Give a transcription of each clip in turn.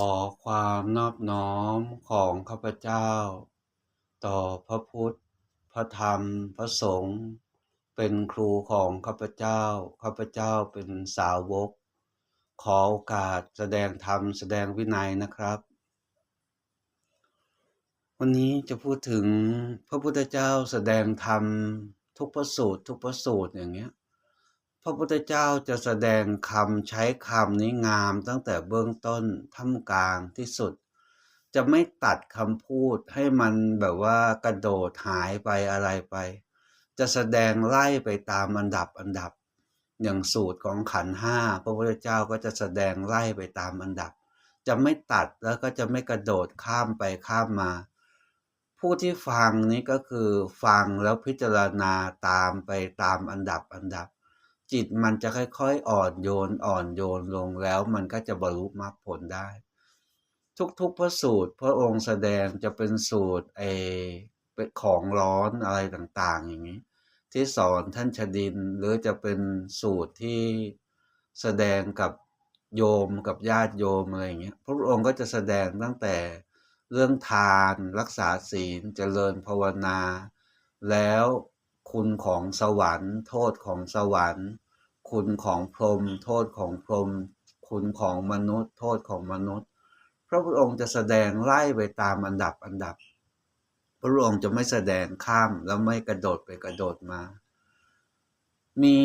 อความนอบน้อมของข้าพเจ้า ต่อพระพุทธ พระธรรม พระสงฆ์เป็นครูของข้าพเจ้า ข้าพเจ้าเป็นสาวก ขอโอกาสแสดงธรรมแสดงวินัยนะครับ วันนี้จะพูดถึงพระพุทธเจ้าแสดงธรรมทุกพระสูตรทุกพระสูตรอย่างเงี้ย พระพุทธเจ้าจะแสดงคำใช้คำนี้งามตั้งแต่เบื้องต้นท่ามกลางที่สุด จะไม่ตัดคำพูดให้มันแบบว่ากระโดดหายไปอะไรไป จะแสดงไล่ไปตามอันดับอันดับ อย่างสูตรของขันห้าพระพุทธเจ้าก็จะแสดงไล่ไปตามอันดับ จะไม่ตัดแล้วก็จะไม่กระโดดข้ามไปข้ามมา ผู้ที่ฟังนี้ก็คือฟังแล้วพิจารณาตามไปตามอันดับอันดับ จิตมันจะค่อยๆ อ่อนโยนอ่อนโยนลงแล้ว มันก็จะบรรลุมรรคผลได้ ทุกๆพระสูตร พระองค์แสดงจะเป็นสูตรเอเของร้อนอะไรต่างๆ อย่างนี้ ที่สอนท่านชดินหรือจะเป็นสูตรที่แสดงกับโยมกับญาติโยมอะไรอย่างเงี้ยพระองค์ก็จะแสดงตั้งแต่เรื่องทานรักษาศีลเจริญภาวนา แล้ว คุณของสวรรค์ โทษของสวรรค์ คุณของพรหมโทษของพรหมคุณของมนุษย์ โทษของมนุษย์ พระพุทธองค์จะแสดงไล่ไปตามอันดับอันดับ พระองค์จะไม่แสดงข้ามแล้วไม่กระโดดไปกระโดดมา มี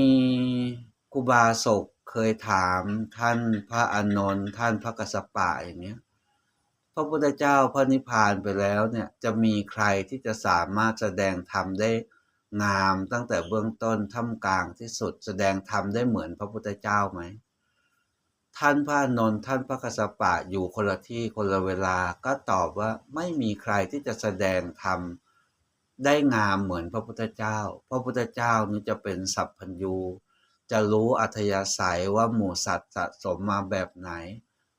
ครูบาศกเคยถามท่านพระอานนท์ท่านพระกสสปะอย่างเนี้ยพระพุทธเจ้าพระนิพพานไปแล้วเนี่ยจะมีใครที่จะสามารถแสดงธรรมได้ งามตั้งแต่เบื้องต้นท่ามกลางที่สุดแสดงธรรมได้เหมือนพระพุทธเจ้าไหม ท่านพระนนท์ท่านพระกสปะอยู่คนละที่คนละเวลาก็ตอบว่าไม่มีใครที่จะแสดงธรรมได้งามเหมือนพระพุทธเจ้า พระพุทธเจ้านี้จะเป็นสัพพัญญูจะรู้อัธยาศัยว่าหมู่สัตว์สะสมมาแบบไหน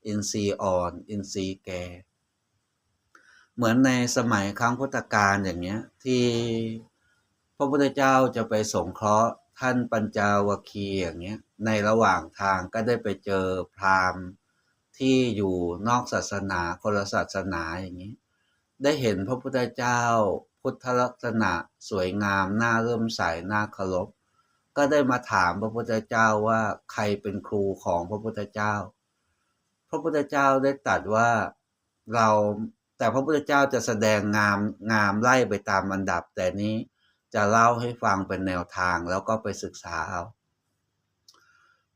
อินทรีย์อ่อน อินทรีย์แก่เหมือนในสมัยครั้งพุทธกาลอย่างเงี้ยที่ พระพุทธเจ้าจะไปสงเคราะห์ท่านปัญจาวคีอย่างเงี้ยในระหว่างทางก็ได้ไปเจอพราหมณ์ที่อยู่นอกศาสนาคนละศาสนาอย่างนี้ ได้เห็นพระพุทธเจ้าพุทธลักษณะสวยงามน่าเริ่มใสน่าเคารพก็ได้มาถามพระพุทธเจ้าว่าใครเป็นครูของพระพุทธเจ้า พระพุทธเจ้าได้ตรัสว่าเราแต่พระพุทธเจ้าจะแสดงงามงามไล่ไปตามอันดับแต่นี้ จะเล่าให้ฟังเป็นแนวทางแล้วก็ไปศึกษาเอา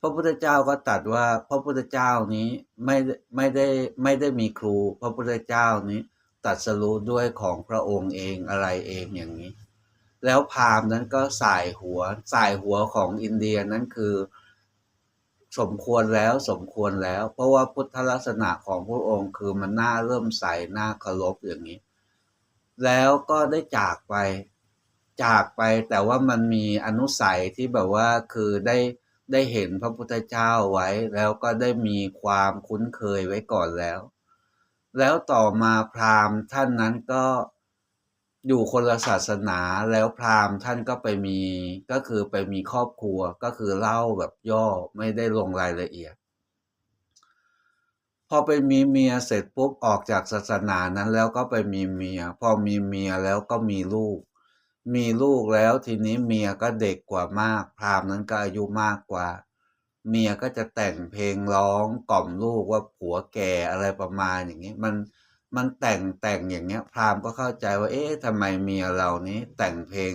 พระพุทธเจ้าก็ตรัสว่าพระพุทธเจ้านี้ไม่ไม่ได้ไม่ได้มีครู พระพุทธเจ้านี้ตรัสรู้ด้วยของพระองค์เองอะไรเองอย่างนี้ แล้วพราหมณ์นั้นก็สายหัวสายหัวของอินเดียนั้นคือ สมควรแล้วสมควรแล้ว เพราะว่าพุทธลักษณะของพระองค์คือมันน่าเริ่มใสน่าเคารพอย่างนี้ แล้วก็ได้จากไป จากไปแต่ว่ามันมีอนุสัยที่แบบว่าคือได้ได้เห็นพระพุทธเจ้าไว้ แล้วก็ได้มีความคุ้นเคยไว้ก่อนแล้ว แล้วต่อมาพราหมณ์ท่านนั้นก็อยู่คนละศาสนาแล้วพราหมณ์ท่านก็ไปมีก็คือไปมีครอบครัวก็คือเล่าแบบย่อไม่ได้ลงรายละเอียด พอไปมีเมียเสร็จปุ๊บออกจากศาสนานั้นแล้วก็ไปมีเมีย พอมีเมียแล้วก็มีลูก มีลูกแล้วทีนี้เมียก็เด็กกว่ามาก พราหมณ์นั้นก็อายุมากกว่า เมียก็จะแต่งเพลงร้องกล่อมลูกว่าผัวแก่อะไรประมาณอย่างนี้มันมันแต่งแต่งอย่างเงี้ย พราหมณ์ก็เข้าใจว่า เอ๊ะทำไมเมียเรานี้แต่งเพลง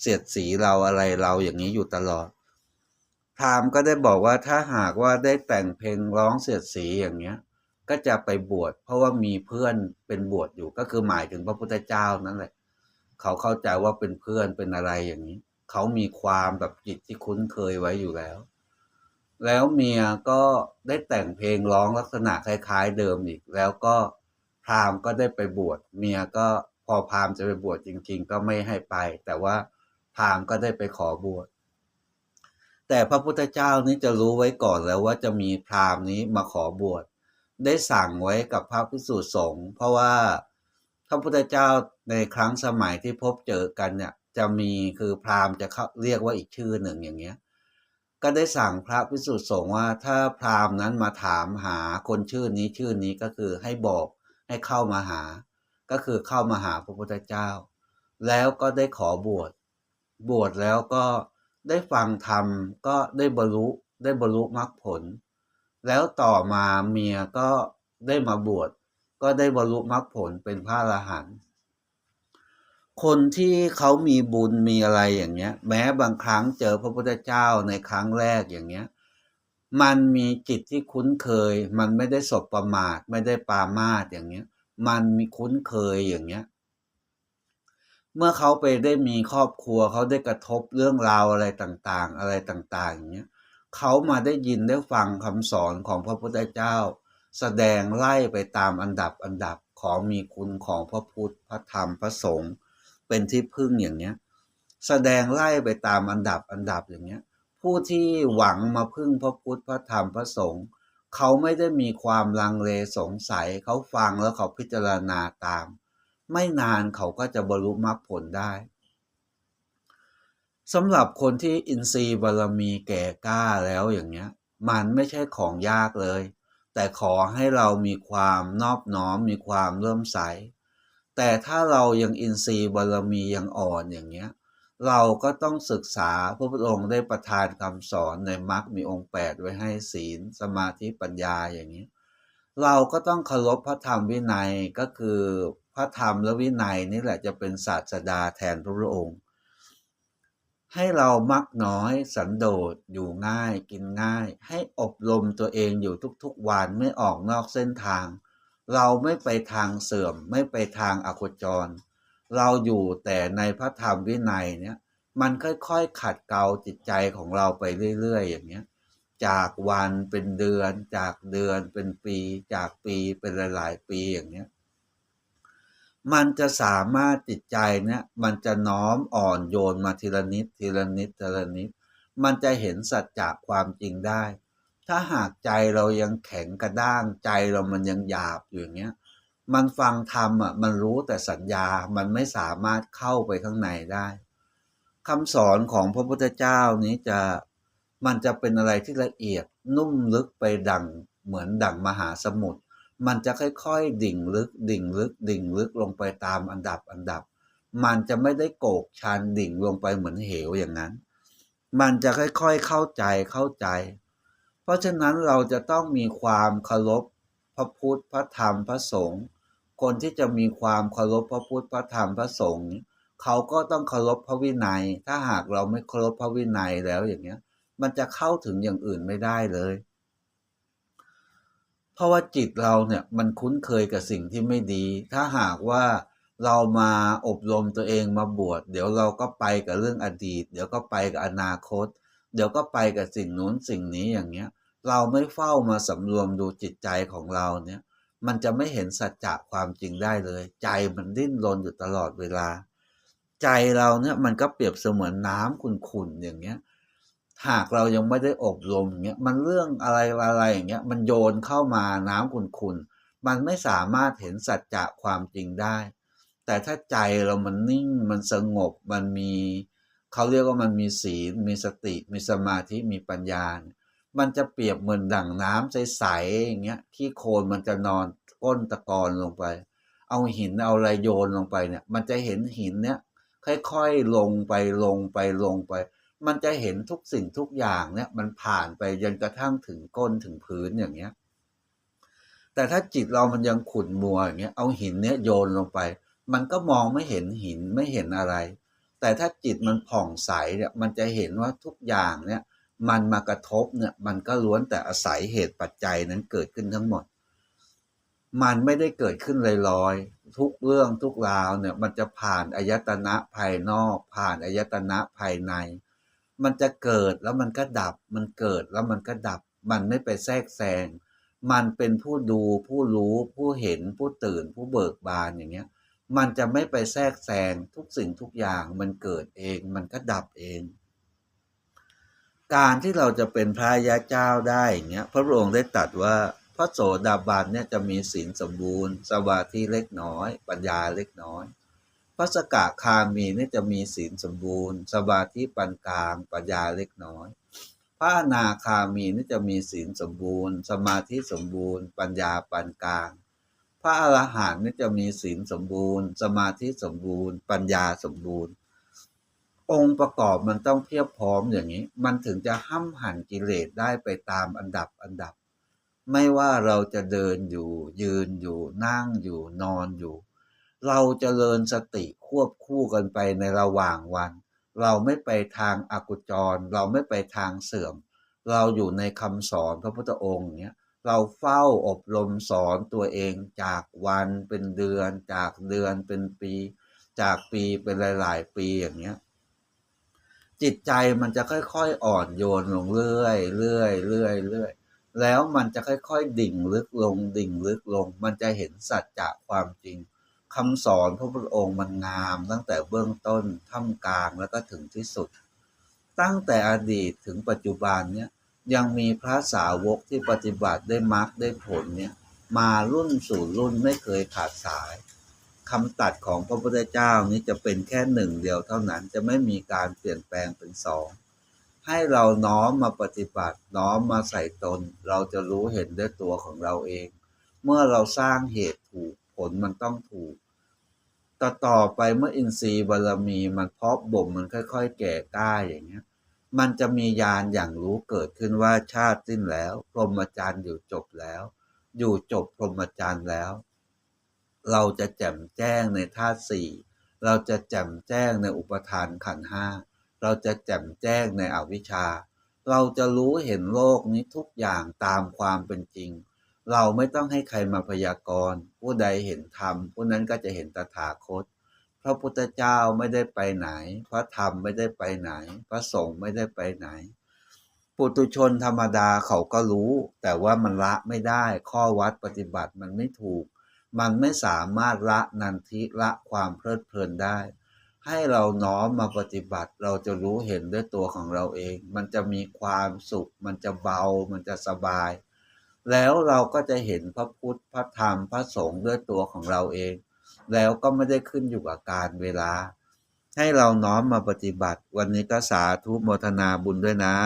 เสียดสีเราอะไรเราอย่างนี้อยู่ตลอด พราหมณ์ก็ได้บอกว่าถ้าหากว่าได้แต่งเพลงร้องเสียดสีอย่างเงี้ย ก็จะไปบวชเพราะว่ามีเพื่อนเป็นบวชอยู่ก็คือหมายถึงพระพุทธเจ้านั่นแหละ เขาเข้าใจว่าเป็นเพื่อนเป็นอะไรอย่างนี้ เขามีความแบบจิตที่คุ้นเคยไว้อยู่แล้ว แล้วเมียก็ได้แต่งเพลงร้องลักษณะคล้ายๆเดิมอีก แล้วก็พราหมณ์ก็ได้ไปบวชเมียก็พอพราหมณ์จะไปบวชจริง ๆ ก็ไม่ให้ไป แต่ว่าพราหมณ์ก็ได้ไปขอบวชแต่พระพุทธเจ้านี้จะรู้ไว้ก่อนแล้วว่าจะมีพราหมณ์นี้มาขอบวชได้สั่งไว้กับพระภิกษุสงฆ์เพราะว่า ระพุทธเจ้าในครั้งสมัยที่พบเจอกันเนี่ยจะมีคือพราหมณ์จะเขาเรียกว่าอีกชื่อหนึ่งอย่างเงี้ย ก็ได้สั่งพระพิสุทธิสงฆ์ว่าถ้าพราหมณ์นั้นมาถามหาคนชื่อนี้ชื่อนี้ก็คือให้บอกให้เข้ามาหา ก็คือเข้ามาหาพระพุทธเจ้า แล้วก็ได้ขอบวช บวชแล้วก็ได้ฟังธรรมก็ได้บรรลุได้บรรลุมรรคผล แล้วต่อมาเมียก็ได้มาบวช ก็ได้บรรลุมรรคผลเป็นพระอรหันต์คนที่เขามีบุญมีอะไรอย่างเงี้ย แม้บางครั้งเจอพระพุทธเจ้าในครั้งแรกอย่างเงี้ย มันมีจิตที่คุ้นเคย มันไม่ได้สบประมาทไม่ได้ปามาทอย่างเงี้ย มันมีคุ้นเคยอย่างเงี้ย เมื่อเขาไปได้มีครอบครัวเขาได้กระทบเรื่องราวอะไรต่างๆ อะไรต่างๆอย่างเงี้ยเขามาได้ยินได้ฟังคำสอนของพระพุทธเจ้า แสดงไล่ไปตามอันดับอันดับของมีคุณของพระพุทธพระธรรมพระสงฆ์เป็นที่พึ่งอย่างเนี้ย แสดงไล่ไปตามอันดับอันดับอย่างเนี้ย ผู้ที่หวังมาพึ่งพระพุทธพระธรรมพระสงฆ์เขาไม่ได้มีความลังเลสงสัยเขาฟังแล้วเขาพิจารณาตาม ไม่นานเขาก็จะบรรลุมรรคผลได้สำหรับคนที่อินทรีย์บารมีแก่กล้าแล้วอย่างเงี้ย มันไม่ใช่ของยากเลย แต่ขอให้เรามีความนอบน้อมมีความเริ่มใส แต่ถ้าเรายังอินทรีย์บารมียังอ่อนอย่างเงี้ย เราก็ต้องศึกษาพระพุทธองค์ได้ประทานคำสอนในมรรคมีองค์แปดไว้ให้ศีล สมาธิปัญญาอย่างนี้ เราก็ต้องเคารพพระธรรมวินัยก็คือพระธรรมและวินัยนี่แหละจะเป็นศาสดาแทนพระพุทธองค์ ให้เรามักน้อยสันโดษอยู่ง่ายกินง่าย ให้อบรมตัวเองอยู่ทุกๆวันไม่ออกนอกเส้นทาง เราไม่ไปทางเสื่อม ไม่ไปทางอโคจร เราอยู่แต่ในพระธรรมวินัยเนี่ยมันค่อยๆขัดเกลาจิตใจของเราไปเรื่อยๆ อย่างเงี้ยจากวันเป็นเดือน จากเดือนเป็นปี จากปีเป็นหลายๆ ปีอย่างเนี้ย มันจะสามารถจิตใจเนี่ยมันจะน้อมอ่อนโยนมาทีละนิดทีละนิดทีละนิด มันจะเห็นสัจจะความจริงได้ ถ้าหากใจเรายังแข็งกระด้างใจเรามันยังหยาบอยู่อย่างเงี้ยมันฟังธรรมอะมันรู้แต่สัญญามันไม่สามารถเข้าไปข้างในได้คำสอนของพระพุทธเจ้านี้จะมันจะเป็นอะไรที่ละเอียดนุ่มลึกไปดังเหมือนดังมหาสมุทร มันจะค่อยๆ ดิ่งลึก ดิ่งลึก ดิ่งลึกลงไปตามอันดับอันดับ มันจะไม่ได้โกกชันดิ่งลงไปเหมือนเหวอย่างนั้น มันจะค่อยๆเข้าใจเข้าใจ เพราะฉะนั้นเราจะต้องมีความเคารพพระพุทธพระธรรมพระสงฆ์คนที่จะมีความเคารพพระพุทธพระธรรมพระสงฆ์เขาก็ต้องเคารพพระวินัย ถ้าหากเราไม่เคารพพระวินัยแล้วอย่างเงี้ย มันจะเข้าถึงอย่างอื่นไม่ได้เลย เพราะว่าจิตเราเนี่ยมันคุ้นเคยกับสิ่งที่ไม่ดี ถ้าหากว่าเรามาอบรมตัวเองมาบวชเดี๋ยวเราก็ไปกับเรื่องอดีต เดี๋ยวก็ไปกับอนาคต เดี๋ยวก็ไปกับสิ่งนู้นสิ่งนี้อย่างเงี้ย เราไม่เฝ้ามาสำรวมดูจิตใจของเราเนี่ย มันจะไม่เห็นสัจจะความจริงได้เลย ใจมันดิ้นรนอยู่ตลอดเวลา ใจเราเนี่ยมันก็เปรียบเสมือนน้ำขุ่นๆอย่างเงี้ย หากเรายังไม่ได้อบรมอย่างเงี้ยมันเรื่องอะไรอะไรอย่างเงี้ยมันโยนเข้ามาน้ำขุ่นๆมันไม่สามารถเห็นสัจจะความจริงได้ แต่ถ้าใจเรามันนิ่งมันสงบมันมีเขาเรียกว่ามันมีศีลมีสติ มีสมาธิมีปัญญา มันจะเปรียบเหมือนดั่งน้ำใสๆอย่างเงี้ยที่โคลนมันจะนอนก้นตะกอนลงไป เอาหินเอาอะไรโยนลงไปเนี่ย มันจะเห็นหินเนี้ยค่อยๆลงไปลงไปลงไป มันจะเห็นทุกสิ่งทุกอย่างเนี่ย มันผ่านไปจนกระทั่งถึงก้นถึงพื้นอย่างเงี้ย แต่ถ้าจิตเรามันยังขุ่นมัวอย่างเงี้ยเอาหินเนี้ยโยนลงไป มันก็มองไม่เห็นหินไม่เห็นอะไร แต่ถ้าจิตมันผ่องใสเนี่ยมันจะเห็นว่าทุกอย่างเนี่ยมันมากระทบเนี่ยมันก็ล้วนแต่อาศัยเหตุปัจจัยนั้นเกิดขึ้นทั้งหมด มันไม่ได้เกิดขึ้นลอยๆทุกเรื่องทุกราวเนี่ยมันจะผ่านอายตนะภายนอก ผ่านอายตนะภายใน มันจะเกิดแล้วมันก็ดับ มันเกิดแล้วมันก็ดับ มันไม่ไปแทรกแซง มันเป็นผู้ดูผู้รู้ผู้เห็นผู้ตื่นผู้เบิกบานอย่างเงี้ย มันจะไม่ไปแทรกแซงทุกสิ่งทุกอย่างมันเกิดเอง มันก็ดับเอง การที่เราจะเป็นพระยาเจ้าได้อย่างเงี้ยพระองค์ได้ตรัสว่าพระโสดาบันเนี่ยจะมีศีลสมบูรณ์ สมาธิเล็กน้อย ปัญญาเล็กน้อย ระสกทาคามีนี่จะมีศีลสมบูรณ์ สมาธิปานกลางปัญญาเล็กน้อย พระอนาคามีนี่จะมีศีลสมบูรณ์ สมาธิสมบูรณ์ ปัญญาปานกลาง พระอรหันต์นี่จะมีศีลสมบูรณ์ สมาธิสมบูรณ์ ปัญญาสมบูรณ์ องค์ประกอบมันต้องเพียบพร้อมอย่างนี้ มันถึงจะห้ำหั่นกิเลสได้ไปตามอันดับอันดับ ไม่ว่าเราจะเดินอยู่ ยืนอยู่นั่งอยู่นอนอยู่ เราจเจริญสติควบคู่กันไปในระหว่างวัน เราไม่ไปทางอากุจร เราไม่ไปทางเสื่อม เราอยู่ในคำสอนพระพุทธองค์เนี้ยเราเฝ้าอบรมสอนตัวเองจากวันเป็นเดือน จากเดือนเป็นปี จากปีเป็นหลาย ๆ ปีอย่างเงี้ยจิตใจมันจะค่อยๆอ่อนโยนลงเรื่อยเรื่อยเรื่อยเรื่อยแล้วมันจะค่อยๆ ดิ่งลึกลงดิ่งลึกลง มันจะเห็นสัจจะความจริง คำสอนพระพุทธองค์มันงามตั้งแต่เบื้องต้นท่ามกลางแล้วก็ถึงที่สุด ตั้งแต่อดีตถึงปัจจุบันเนี่ยยังมีพระสาวกที่ปฏิบัติได้มรรคได้ผลเนี่ยมารุ่นสู่รุ่นไม่เคยขาดสายคำตัดของพระพุทธเจ้านี้จะเป็นแค่หนึ่งเดียวเท่านั้นจะไม่มีการเปลี่ยนแปลงเป็นสองให้เราน้อมมาปฏิบัติ น้อมมาใส่ตน เราจะรู้เห็นด้วยตัวของเราเอง เมื่อเราสร้างเหตุถูกผลมันต้องถูก ต่อต่อไปเมื่ออินทรีย์บารมีมันเพาะบ่มมันค่อย ๆ แก่กล้าอย่างเงี้ย มันจะมีญาณอย่างรู้เกิดขึ้นว่าชาติสิ้นแล้ว พรหมจรรย์อยู่จบแล้ว อยู่จบพรหมจรรย์แล้ว เราจะแจ่มแจ้งในธาตุสี่เราจะแจ่มแจ้งในอุปทานขันห้าเราจะแจ่มแจ้งในอวิชชา เราจะรู้เห็นโลกนี้ทุกอย่างตามความเป็นจริง เราไม่ต้องให้ใครมาพยากรณ์ ผู้ใดเห็นธรรมผู้นั้นก็จะเห็นตถาคต พระพุทธเจ้าไม่ได้ไปไหน พระธรรมไม่ได้ไปไหน พระสงฆ์ไม่ได้ไปไหน ปุตุชนธรรมดาเขาก็รู้ แต่ว่ามันละไม่ได้ ข้อวัดปฏิบัติมันไม่ถูก มันไม่สามารถละนันทิละความเพลิดเพลินได้ ให้เราน้อมมาปฏิบัติ เราจะรู้เห็นด้วยตัวของเราเอง มันจะมีความสุข มันจะเบา มันจะสบาย แล้วเราก็จะเห็นพระพุทธพระธรรมพระสงฆ์ด้วยตัวของเราเอง แล้วก็ไม่ได้ขึ้นอยู่กับการเวลา ให้เราน้อมมาปฏิบัติ วันนี้ก็สาธุโมทนาบุญด้วยนะ